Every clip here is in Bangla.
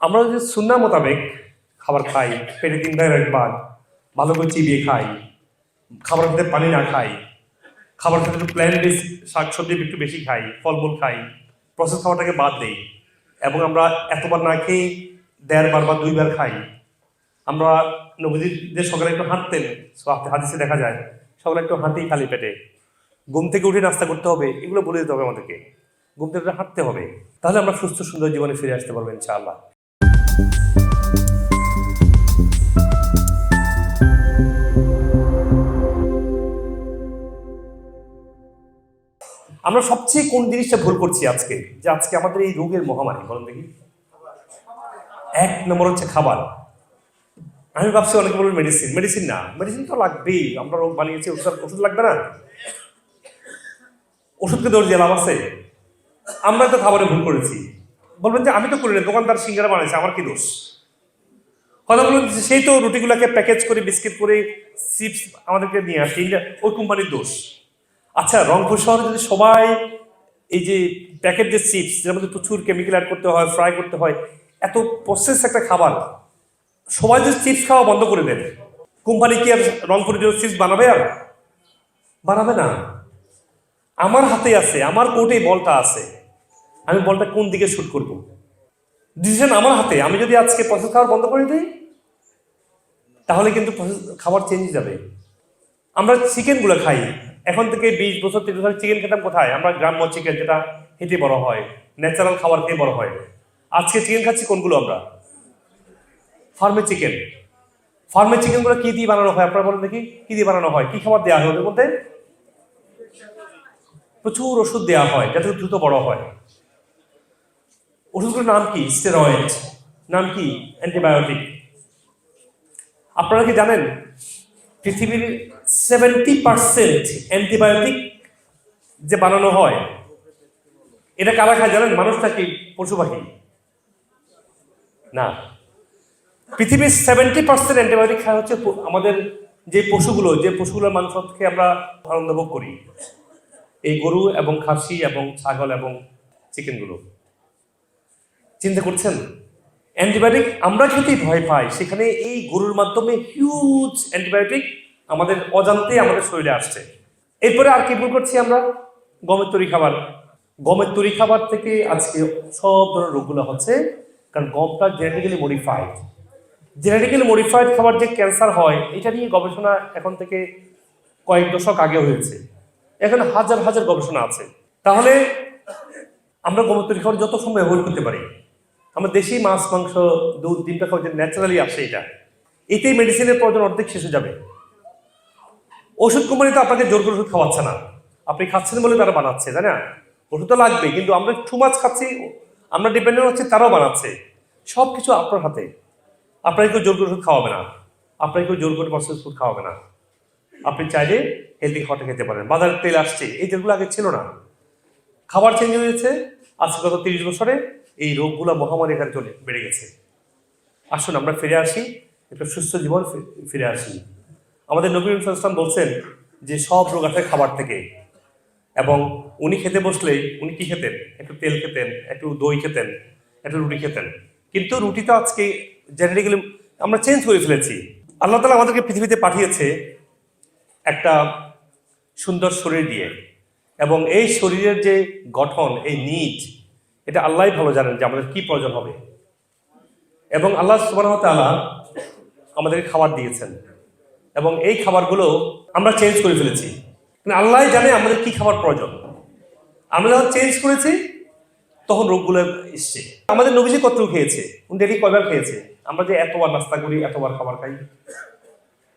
আমরা যদি সুন্না মোতাবেক খাবার খাই, পেটে তিন ভাগের এক ভাগ ভালো করে চিবিয়ে খাই, খাবার খেতে পানি না খাই, খাবার খেতে একটু প্ল্যান বেস শাক সবজি একটু বেশি খাই, ফলমূল খাই প্রসেস খাবারটাকে বাদ দেই, এবং আমরা এতবার না খেয়ে দেড়বার বা দুইবার খাই। আমরা নবীদের সকালে একটু হাঁটতেন হাদিসে দেখা যায়, সকালে একটু হাঁটি খালি পেটে। ঘুম থেকে উঠে নাস্তা করতে হবে, এগুলো বলে দিতে হবে আমাদেরকে। ঘুম থেকে হাঁটতে হবে, তাহলে আমরা সুস্থ সুন্দর জীবনে ফিরে আসতে পারব ইনশাআল্লাহ। আমরা সবচেয়ে কোন জিনিসটা ভুল করছি আজকে? যে আজকে আমাদের এই রোগের মহামারী, বলেন দেখি। এক নম্বর হচ্ছে খাবার। আমি ভাবছি অনেকে বলবেন মেডিসিন মেডিসিন না মেডিসিন তো লাগবেই। আমরা রোগ বানিয়েছি, ওষুধ ওষুধ লাগবে না? ওষুধকে দৌড় দিয়ে লাভ আছে? আমরা তো খাবারে ভুল করেছি। বলবেন যে আমি তো করি না দোকানদার সিঙ্গারা বানাইছে, আমার কি দোষ? কথা বলুন, সেই তো রুটিগুলোকে প্যাকেজ করে, বিস্কিট করে, চিপস আমাদেরকে নিয়ে আসে এইটা ওই কোম্পানির দোষ। আচ্ছা রংপুর শহরে যদি সবাই এই যে প্যাকেট যে চিপস যেটার মধ্যে প্রচুর কেমিক্যাল অ্যাড করতে হয় ফ্রাই করতে হয়, এত প্রসেস একটা খাবার, সবাই যদি চিপস খাওয়া বন্ধ করে দেন কোম্পানি কি আর রংপুরের জন্য চিপস বানাবে আর? বানাবে না। আমার হাতে আছে, আমার কোর্টে বলটা আছে। আমি বলটা কোন দিকে শুট করব? ডিসিশন আমার হাতে, আমি যদি আজকে প্রসেস খাবার বন্ধ করে দিই, তাহলে কিন্তু খাবার চেঞ্জ যাবে। আমরা চিকেনগুলো খাই। এখন থেকে বিশ বছর, তিরিশ বছর চিকেন খেতাম কোথায়? আমরা গ্রাম্য চিকেন, যেটা হেঁটে বড় হয় ন্যাচারাল খাবার খেয়ে বড় হয়। আজকে চিকেন খাচ্ছি কোনগুলো আমরা? ফার্মে চিকেন। ফার্মের চিকেনগুলো কি দিয়ে বানানো হয় আপনারা বলেন দেখি, কি দিয়ে বানানো হয়? কি খাবার দেওয়া হয় ওদের মধ্যে? প্রচুর ওষুধ দেওয়া হয়, যাতে দ্রুত বড় হয়। ওষুধগুলোর নাম কি? স্টেরয়েড নাম কি? অ্যান্টিবায়োটিক আপনারা কি জানেন, পৃথিবীর সেভেন্টি পার্সেন্ট অ্যান্টিবায়োটিক যে বানানো হয়, এটা কারা খায় জানেন? মানুষটা কি পশু পাখি না। পৃথিবীর সেভেন্টি পার্সেন্ট অ্যান্টিবায়োটিক খায় হচ্ছে আমাদের যে পশুগুলো, যে পশুগুলোর মাংস থেকে আমরা আনন্দ ভোগ করি। এই গরু এবং খাসি এবং ছাগল এবং চিকেনগুলো। চিন্তা করছেন? অ্যান্টিবায়োটিক আমরা খেতেই ভয় পাই। সেখানে এই গরুর মাধ্যমে হিউজ অ্যান্টিবায়োটিক আমাদের অজান্তে আমাদের শরীরে আসছে। এরপরে আর কি ভুল করছি আমরা? গমের তরি খাবার। গমের তরি খাবার থেকে আজকে সব ধরনের রোগগুলো হচ্ছে, কারণ গমটা জেনেটিক্যালি মডিফাইড জেনেটিক্যালি মডিফাইড খাবার যে ক্যান্সার হয়, এটা নিয়ে গবেষণা এখন থেকে কয়েক দশক আগে হয়েছে। এখানে হাজার হাজার গবেষণা আছে। তাহলে আমরা গমের তরি খাবার যত সময় অ্যাভয়েড করতে পারি। আমরা দেশি মাছ, মাংস, দুধ, ডিমটা খাওয়া যে ন্যাচারালি আসে এটা। এতেই মেডিসিনের প্রয়োজন অর্ধেক শেষ হয়ে যাবে। ওষুধ কোম্পানি তো আপনাকে জোর করে ওষুধ খাওয়াচ্ছে না। আপনি খাচ্ছেন বলে তারা বানাচ্ছে, তাই না? ওষুধ তো লাগবে কিন্তু আমরা টু মাছ খাচ্ছি, আমরা ডিপেন্ডেন্ট হচ্ছে, তারাও বানাচ্ছে। সব কিছু আপনার হাতে। আপনাকে কেউ জোর করে ওষুধ খাওয়াবে না। আপনাকে কেউ জোর করে প্রসেস ফুড খাওয়াবে না। আপনি চাইলে হেলদি খাওয়াটা খেতে পারেন। বাজারের তেল আসছে, এই তেলগুলো আগে ছিল না। খাবার চেঞ্জ হয়েছে আজকে গত তিরিশ বছরে এই রোগগুলো মহামারী এখানে চলে, বেড়ে গেছে। আসুন, আমরা ফিরে আসি, একটা সুস্থ জীবন ফিরে আসি। আমাদের নবী ইসলাম বলছেন যে সব রোগ আসে খাবার থেকে। এবং উনি খেতে বসলেই উনি কি খেতেন? একটু তেল খেতেন, একটু দই খেতেন, একটু রুটি খেতেন। কিন্তু রুটি তো আজকে জেনারেলি আমরা চেঞ্জ করে ফেলেছি। আল্লাহ তালা আমাদেরকে পৃথিবীতে পাঠিয়েছে একটা সুন্দর শরীর দিয়ে। এবং এই শরীরের যে গঠন, এই নিট, এটা আল্লাহ ভালো জানেন যে আমাদের কি প্রয়োজন হবে। এবং আল্লাহ সুবাহ আমাদেরকে খাবার দিয়েছেন। এবং এই খাবারগুলো আমরা চেঞ্জ করে ফেলেছি। মানে আল্লাহ জানে আমাদের কি খাবার প্রয়োজন। আমরা যখন চেঞ্জ করেছি, তখন রোগগুলো এসছে। আমাদের নবীজি কত খেয়েছে? উনি ডেলি কয়বার খেয়েছে? আমরা যে এতবার নাস্তা করি, এতবার খাবার খাই।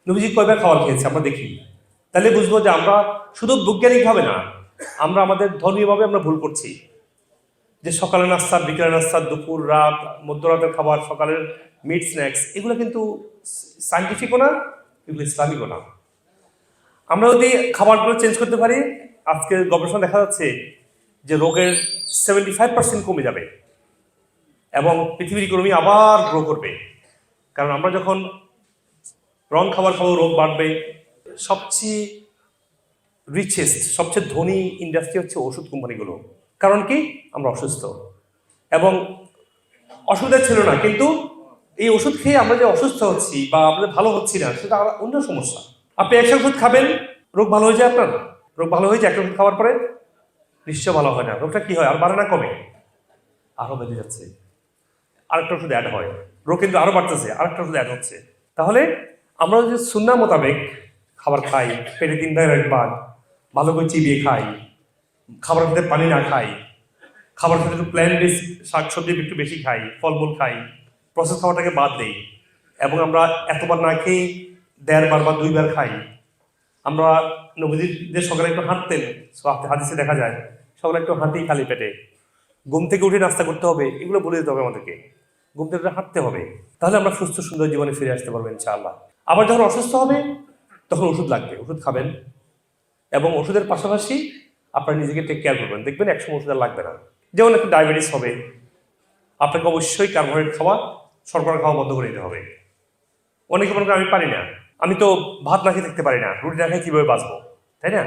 নবীজি কয়বার খাবার খেয়েছে, আমরা দেখি। তাহলে বুঝব যে আমরা শুধু বৈজ্ঞানিকভাবে না, আমরা আমাদের ধর্মীয়ভাবে আমরা ভুল করছি। যে সকালে নাস্তা বিকেলের নাস্তা, দুপুর, রাত, মধ্যরাতের খাবার, সকালের মিড স্ন্যাক্স এগুলো কিন্তু সাইন্টিফিকও না এগুলো ইসলামিকও না আমরা যদি খাবারগুলো চেঞ্জ করতে পারি, আজকে গবেষণা দেখা যাচ্ছে যে রোগের সেভেন্টি ফাইভ পার্সেন্ট কমে যাবে এবং পৃথিবীর ইকোনমি আবার গ্রো করবে। কারণ আমরা যখন রং খাবার খাব, রোগ বাড়বে। সবচেয়ে রিচেস্ট সবচেয়ে ধনী ইন্ডাস্ট্রি হচ্ছে ওষুধ কোম্পানিগুলো। কারণ কি? আমরা অসুস্থ। এবং অসুবিধা ছিল না, কিন্তু এই ওষুধ খেয়ে আমরা যে অসুস্থ হচ্ছি বা আমরা ভালো হচ্ছি না, সেটা অন্য সমস্যা। আপনি একটা ওষুধ খাবেন, রোগ ভালো হয়ে যায় আপনার? রোগ ভালো হয়ে যায় একটা ওষুধ খাওয়ার পরে? নিশ্চয় ভালো হয় না। রোগটা কি হয়? আর বাড়ে না কমে? আরও বেড়ে যাচ্ছে। আরেকটা ওষুধ অ্যাড হয়। রোগ কিন্তু আরও বাড়তেছে, আরেকটা ওষুধ অ্যাড হচ্ছে। তাহলে আমরা যদি সুন্না মোতাবেক খাবার খাই, পেটে তিন ভাগের একবার ভালো করে চিবিয়ে খাই খাবার খেতে পানি না খাই খাবার খেতে একটু প্ল্যান বেস শাক সবজি একটু বেশি খাই, ফলমূল খাই প্রসেস খাওয়াটাকে বাদ দেই। এবং আমরা এতবার না খেয়ে দেড়বার বা দুইবার খাই। আমরা নবীদের সকালে একটু হাঁটতেন হাদিসে দেখা যায়, সকালে একটু হাঁটি খালি পেটে। ঘুম থেকে উঠে নাস্তা করতে হবে, এগুলো বলে দিতে হবে আমাদেরকে। ঘুম থেকে উঠে হাঁটতে হবে। তাহলে আমরা সুস্থ, সুন্দর জীবনে ফিরে আসতে পারব ইনশাআল্লাহ। আবার যখন অসুস্থ হবে, তখন ওষুধ লাগবে, ওষুধ খাবেন। এবং ওষুধের পাশাপাশি আপনারা নিজেকে টেক কেয়ার করবেন। দেখবেন একসময় ওষুধ আর লাগবে না। যেমন একটু ডায়াবেটিস হবে, আপনাকে অবশ্যই কার্বোহাইড্রেট খাওয়া শর্করা খাওয়া বন্ধ করে দিতে হবে। অনেকে মনে করেন, আমি পারি না। আমি তো ভাত না খেয়ে থাকতে পারি না। রুটি না খেয়ে কীভাবে বাঁচবো? তাই না?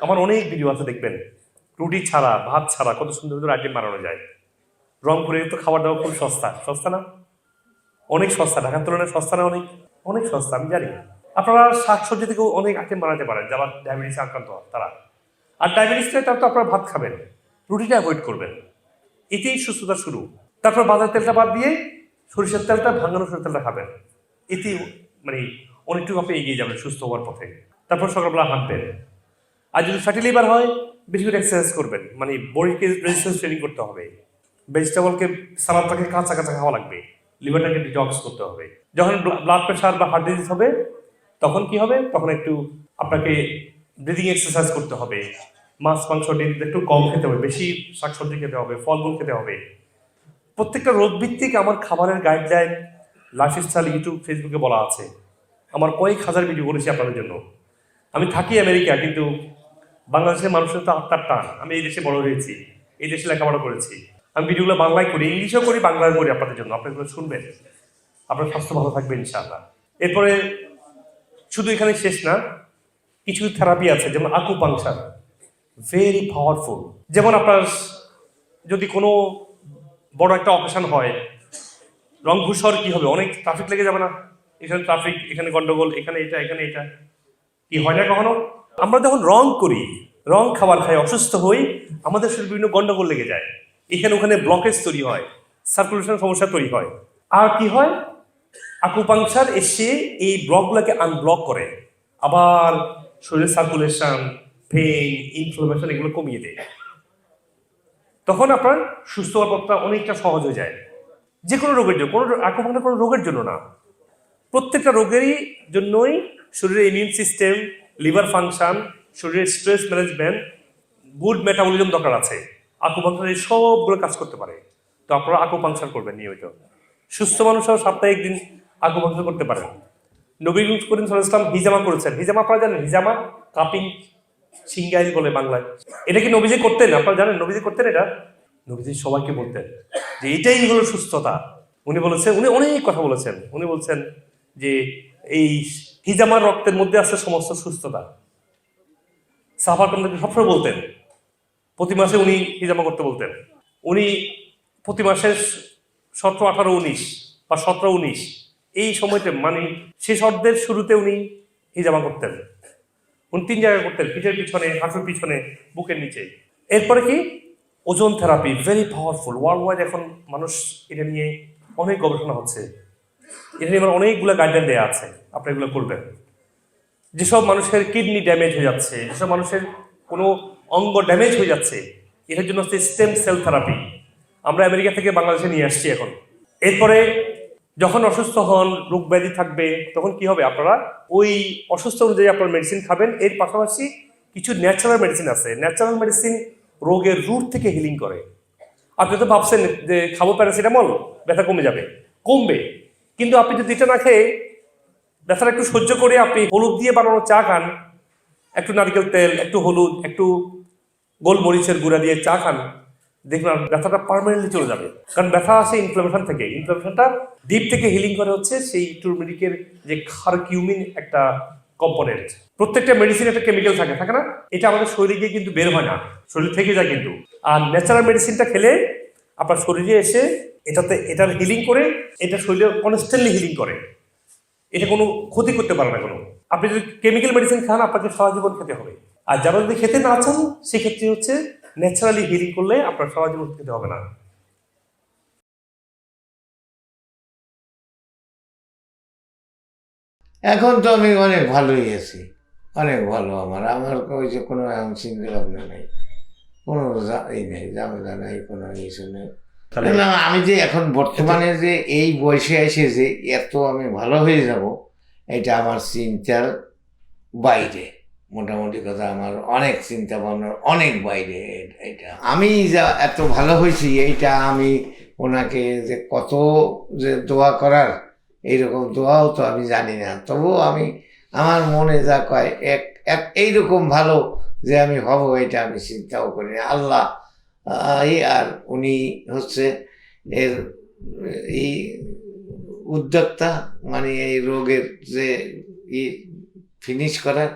আমার অনেক ভিডিও আছে, দেখবেন। রুটি ছাড়া, ভাত ছাড়া কত সুন্দর সুন্দর আইটেম বানানো যায়। রংপুরে তো খাবার দাবার খুব সস্তা। সস্তা না? অনেক সস্তা। ঢাকার তুলনায় সস্তা না অনেক? অনেক সস্তা, আমি জানি। আপনারা শাকসবজি থেকেও অনেক আইটেম বানাতে পারেন, যারা ডায়াবেটিস আক্রান্ত তারা। আর ডায়াবেটিসটা তার তো আপনারা ভাত খাবেন। রুটিটা অ্যাভয়েড করবেন। এতেই সুস্থতা শুরু। তারপর বাজার তেলটা বাদ দিয়ে সরিষার তেলটা ভাঙানো সরিষার তেলটা খাবেন। এতেই মানে অনেকটুকু এগিয়ে যাবেন সুস্থ হওয়ার পথে। তারপর সকালবেলা হাঁটবেন। আর যদি ফ্যাটি লিভার হয়, বেশি করে এক্সারসাইজ করবেন। মানে বডিকে রেজিস্ট্যান্স ট্রেনিং করতে হবে। ভেজিটেবলকে সালাদটাকে কাঁচা কাঁচা খাওয়া লাগবে। লিভারটাকে ডিটক্স করতে হবে। যখন ব্লাড প্রেশার বা হার্ট ডিজিজ হবে, তখন কি হবে? তখন একটু আপনাকে ব্রিদিং এক্সারসাইজ করতে হবে। মাছ, মাংস, ডিম একটু কম খেতে হবে। বেশি শাকসবজি খেতে হবে, ফলমূল খেতে হবে। প্রত্যেকটা রোগ ভিত্তিক আমার খাবারের গাইডলাইন লাইফস্টাইল ইউটিউব ফেসবুকে বলা আছে। আমার কয়েক হাজার ভিডিও করেছি আপনাদের জন্য। আমি থাকি আমেরিকা, কিন্তু বাংলাদেশের মানুষের তো আত্মার টান। আমি এই দেশে বড় হয়েছি, এই দেশে লেখাপড়া করেছি। আমি ভিডিওগুলো বাংলায় করি, ইংলিশেও করি, বাংলায় করি আপনাদের জন্য। আপনারা শুনবেন। আপনার স্বাস্থ্য ভালো থাকবে, ইনশাআল্লাহ। এরপরে শুধু এখানে শেষ না, কিছু থেরাপি আছে, যেমন আকুপাংশার ভেরি পাওয়ারফুল যেমন আপনার যদি কোনো বড় একটা অপারেশন হয়। রংপুর শহর কি হবে? অনেক ট্রাফিক লেগে যাবে না? এখানে ট্রাফিক এখানে গন্ডগোল, এখানে এটা এখানে এটা। কি হয় না কখনো? আমরা যখন রং করি, রং খাবার খাই, অসুস্থ হই, আমাদের শরীরে বিভিন্ন গন্ডগোল লেগে যায়। এখানে ওখানে ব্লকেজ তৈরি হয় সার্কুলেশন সমস্যা তৈরি হয়। আর কি হয়? আকুপাংচার এসে এই ব্লকগুলোকে আনব্লক করে। আবার শরীরের সার্কুলেশন পেইন ইনফ্লামেশন এগুলো কমিয়ে দেয়। তখন আপনার সুস্থ হওয়ার পথটা অনেকটা সহজ হয়ে যায়। যে কোনো রোগের জন্য, কোনো আকুপাংচার কোনো রোগের জন্য না। প্রত্যেকটা রোগেরই জন্যই শরীরের ইমিউন সিস্টেম লিভার ফাংশন শরীরের স্ট্রেস ম্যানেজমেন্ট গুড মেটাবলিজম দরকার আছে। আকুপাংচার এই সবগুলো কাজ করতে পারে। তো আপনারা আকুপাংচার করবেন নিয়মিত। সুস্থ মানুষও সাপ্তাহিক দিন আকুপাংচার করতে পারেন। নবী করিম সাল্লাম হিজামা করেছেন। হিজামা আপনারা জানেন হিজামা, কাপিং সিঙ্গাইল বলে বাংলায়। এটা কি নবীজি করতেন? আপনারা জানেন নবীজি করতেন এটা? নবীজি সবাইকে বলতেন যে এটাই হলো সুস্থতা। উনি বলেছেন, উনি অনেক কথা বলেছেন। উনি বলছেন যে এই হিজামার রক্তের মধ্যে আছে সমস্ত সুস্থতা। সাহাবার কমদেরকে সবসময় বলতেন। প্রতি মাসে উনি হিজামা করতে বলতেন। উনি প্রতি মাসে সতেরো, আঠারো, উনিশ বা সতেরো, উনিশ এই সময়তে মানে শেষ অর্ধের শুরুতে উনি হিজামা করতেন। উনি তিন জায়গায় করতেন, পিঠের পিছনে হাঁটুর পিছনে, বুকের নিচে। এরপরে কি? Ozone therapy very powerful world wide এখন মানুষ এটা নিয়ে অনেক গবেষণা হচ্ছে। এটা নিয়ে আমার অনেকগুলো গাইডলাইন দেওয়া আছে। আপনি এগুলো করবেন। যেসব মানুষের কিডনি ড্যামেজ হয়ে যাচ্ছে, যেসব মানুষের কোনো অঙ্গ ড্যামেজ হয়ে যাচ্ছে এটার জন্য হচ্ছে স্টেম সেল থেরাপি আমরা আমেরিকা থেকে বাংলাদেশে নিয়ে আসছি এখন। এরপরে যখন অসুস্থ হন, রোগ ব্যাধি থাকবে, তখন কি হবে আপনারা? ওই অসুস্থ অনুযায়ী আপনার মেডিসিন খাবেন। এর পাশাপাশি কিছু ন্যাচারাল মেডিসিন আছে। ন্যাচারাল মেডিসিন রোগের রুট থেকে হিলিং করে। আপনি তো ভাবছেন যে খাব প্যারাসিটামল ব্যথা কমে যাবে। কমবে। কিন্তু আপনি যদি এটা না খেয়ে ব্যথাটা একটু সহ্য করে আপনি হলুদ দিয়ে বানানো চা খান, একটু নারকেল তেল, একটু হলুদ, একটু গোলমরিচের গুঁড়া দিয়ে চা খান আর ব্যথাটা পার্মানেন্টলি চলে যাবে। কারণ ব্যথা আসে ইনফ্লামেশন থেকে। ইনফ্লামেশনটা ডিপ থেকে হিলিং করে হচ্ছে সেই টুরমেরিকের যে খারকিউমিন একটা কম্পোনেন্ট প্রত্যেকটা মেডিসিন একটা কেমিক্যাল থাকে থাকে না? এটা আমাদের শরীরে গিয়ে কিন্তু বের হয় না। শরীর থেকে যায় কিন্তু। আর ন্যাচারাল মেডিসিনটা খেলে আপনার শরীরে এসে এটাতে, এটার হিলিং করে, এটা শরীরে কনস্ট্যান্টলি হিলিং করে। এটা কোনো ক্ষতি করতে পারে না কোনো। আপনি যদি কেমিক্যাল মেডিসিন খান আপনাকে সারা জীবন খেতে হবে। আর যারা যদি খেতে না চান, সেক্ষেত্রে হচ্ছে ন্যাচারালি হিলিং করলে আপনার জীবন খেতে হবে না। এখন তো আমি অনেক ভালোই আছি। অনেক ভালো আমার। আমার ওই যে কোনো এখন চিন্তা ভাবনা নেই। কোনো এই নেই ঝামেলা নেই কোনো কিছু নেই। না, আমি যে এখন বর্তমানে যে এই বয়সে এসে যে এত আমি ভালো হয়ে যাব এটা আমার চিন্তার বাইরে। মোটামুটি কথা আমার অনেক চিন্তা ভাবনার অনেক বাইরে এটা। আমি যা এত ভালো হয়েছি, এইটা আমি ওনাকে যে কত যে দোয়া করার, এইরকম দোয়াও তো আমি জানি না। তবুও আমি, আমার মনে যা কয়, এক এক এইরকম ভালো যে আমি হব এটা আমি চিন্তাও করি না। আল্লাহ এই আর উনি হচ্ছে এর, এই উদ্যোক্তা মানে এই রোগের যে ই ফিনিশ করার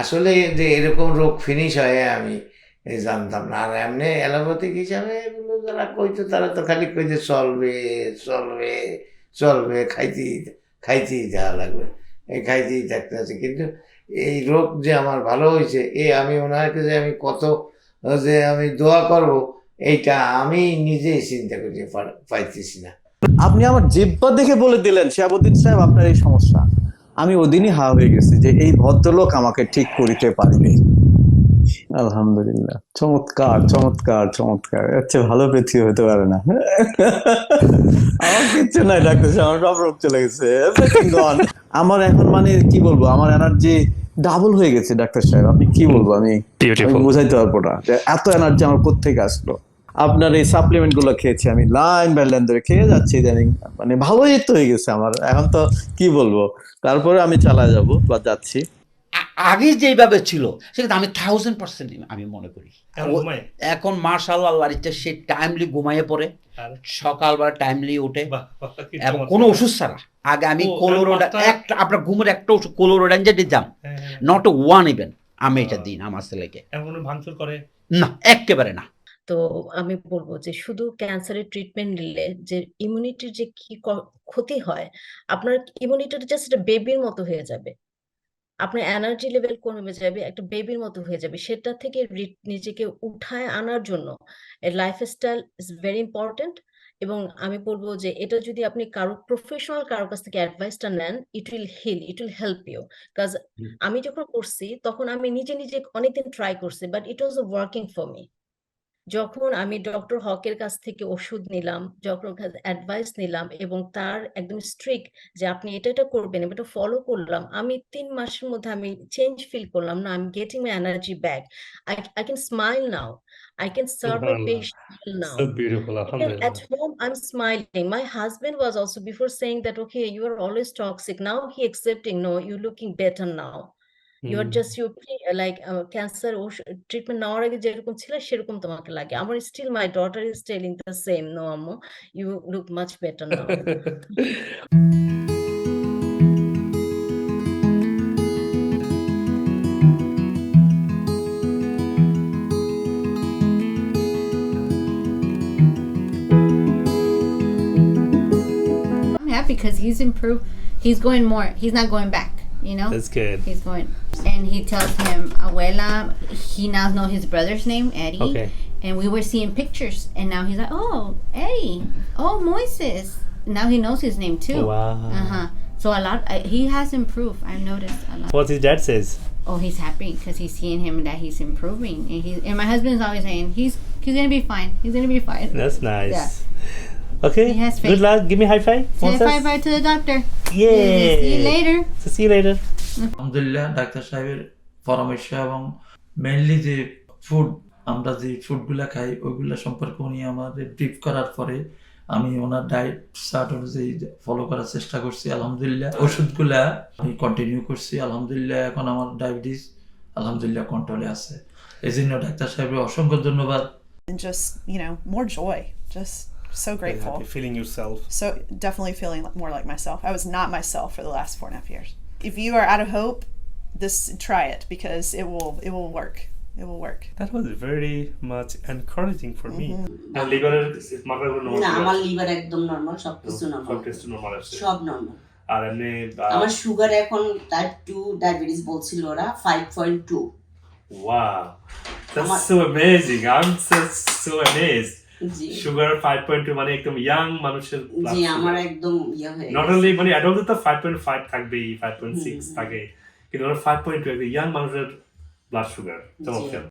আসলে যে এরকম রোগ ফিনিশ হয় আমি জানতাম না। আর এমনি অ্যালোপ্যাথিক হিসাবে এগুলো যারা কইতো তারা তো খালি কইতে চলবে চলবে চলবে, খাইতেই খাইতেই দেওয়া লাগবে। এই খাইতেই থাকতে আছে কিন্তু এই রোগ যে আমার ভালো হয়েছে এ আমি ওনাকে যে আমি কত, যে আমি দোয়া করব, এইটা আমি নিজেই চিন্তা করতে পাইতেছি না। আপনি আমার জিব্বা দেখে বলে দিলেন, শিয়াবুদ্দিন সাহেব, আপনার এই সমস্যা। আমি ওদিনই হা হয়ে গেছি যে এই ভদ্রলোক আমাকে ঠিক করিতে পারিনি আলহামদুলিল্লাহ। চমৎকার চমৎকার চমৎকার। চেয়ে ভালো পৃথিবী হতে পারে না। আমার কিচ্ছু নাই ডাক্তার আমার সব রোগ চলে গেছে। আমার এখন মানে কি বলব আমার এনার্জি ডাবল হয়ে গেছে ডাক্তার সাহেব। আপনি কি বলব আমি বুঝাইতে পারব না এত এনার্জি আমার কোথেকে আসলো? আপনার এই সাপ্লিমেন্টগুলো খেয়েছি। আমি লাইন বাই লাইন ধরে খেয়ে যাচ্ছি ইদানিং। মানে ভালোই তো হয়ে গেছে আমার। এখন তো কি বলব? তারপরে আমি চালা যাব বা যাচ্ছি। আগে যেভাবে ছিল সেটা আমি থাউজেন্ড পার্সেন্ট আমি মনে করি। এখন মার্শাল আল্লাহর ইচ্ছা সে টাইমলি ঘুমাইয়ে পড়ে। সকালবেলা টাইমলি কি এবং কোনো ওষুধ ছাড়া। আগে আমি কোলোরোডা একটা আপনার ঘুমের একটা ওষুধ যাম হ্যাঁ, হ্যাঁ। নট ওয়ান ইভেন আমি এটা দিন আমার ছেলেকে। ভাঙচুর করে? না একেবারে না। তো আমি বলব যে শুধু ক্যান্সারের ট্রিটমেন্ট নিলে যে ইমিউনিটির যে কি ক্ষতি হয় আপনার ইমিউনিটিটা জাস্ট একটা বেবির মতো হয়ে যাবে। আপনার এনার্জি লেভেল কমে যাবে একটা বেবির মতো হয়ে যাবে। সেটা থেকে নিজেকে উঠায় আনার জন্য লাইফস্টাইল ইজ ভেরি ইম্পর্টেন্ট এবং আমি বলব যে এটা যদি আপনি কারও প্রফেশনাল কারোর কাছ থেকে অ্যাডভাইসটা নেন it will heal it will help you কাজ আমি যখন করছি তখন আমি নিজে নিজে অনেকদিন ট্রাই করছি but it was working for me যখন আমি ডক্টর হকের কাছ থেকে ওষুধ নিলাম যখন অ্যাডভাইস নিলাম এবং তার একদম স্ট্রিক্ট যে আপনি এটা এটা করবেন এটা ফলো করলাম আমি তিন মাসের মধ্যে আমি চেঞ্জ ফিল করলাম না I'm getting my energy back I I can smile now I can serve my Subhanallah. Patient now So beautiful, at home, I'm smiling. My husband was also before saying that, okay, you are always toxic. Now he accepting, no, you're looking better now. You are hmm. just you like uh, cancer treatment নেওয়ার আগে যেরকম ছিল সেরকম তোমাকে লাগে আমার still my daughter is telling the same no আম্মু you look much better now I'm happy because he's improved. He's going more. He's not going back. You know. That's good. He's going, and he tells him, "Abuela." He now knows his brother's name, Eddie. Okay. And we were seeing pictures, and now he's like, "Oh, Eddie. Oh, Moises." Now he knows his name too. Wow. Uh huh. So a lot. Uh, he has improved. I've noticed a lot. What his dad says. Oh, he's happy because he's seeing him that he's improving, and he's and my husband's always saying he's he's gonna be fine. He's gonna be fine. That's nice. Yeah. Okay. He has faith. Good luck. Give me high five. Say bye bye to the doctor. Yay. See you later. So see you later. আলহামদুলিল্লাহ ডাক্তার সাহেবের পরামর্শ এবং মেনলি যে ফুড আমরা যে ফুডগুলা খাই ওইগুলা সম্পর্কে উনি আমাদের ব্রিফ করার পরে আমি ওনার ডায়েট চার্ট অনুযায়ী ফলো করার চেষ্টা করছি আলহামদুলিল্লাহ। ওষুধগুলা আমি কন্টিনিউ করছি আলহামদুলিল্লাহ এখন আমার ডায়াবেটিস আলহামদুলিল্লাহ কন্ট্রোলে আছে। এই জন্য ডাক্তার সাহেবের অসংখ্য ধন্যবাদ। And just you know more joy just so grateful. feeling yourself. so definitely feeling more like myself. I was not myself for the last four and a half years. if you are out of hope this try it because it will it will work it will work. That was very much encouraging for me. আর লিভারের মাত্রাগুলো না নরমাল আমার লিভার একদম নর্মাল সবকিছু সব নর্মাল টেস্ট নরমাল আছে সব নর্মাল আর এমনি আহ, আমার সুগার এখন টাইপ টু ডায়াবেটিস বলছিল ওরা five point two wow that's আমার- so amazing I'm so so amazed G Sugar 5.2 মানে একদম ইয়াং মানুষের জি আমার। একদম ইয়া হয়ে নট। অনলি মানে অ্যাডাল্ট তো 5.5 থাকবেই 5.6 হুম, হুম। থাকে কিন্তু ওরা 5.2 একদম ইয়াং মানুষের ব্লাড সুগার চমৎকার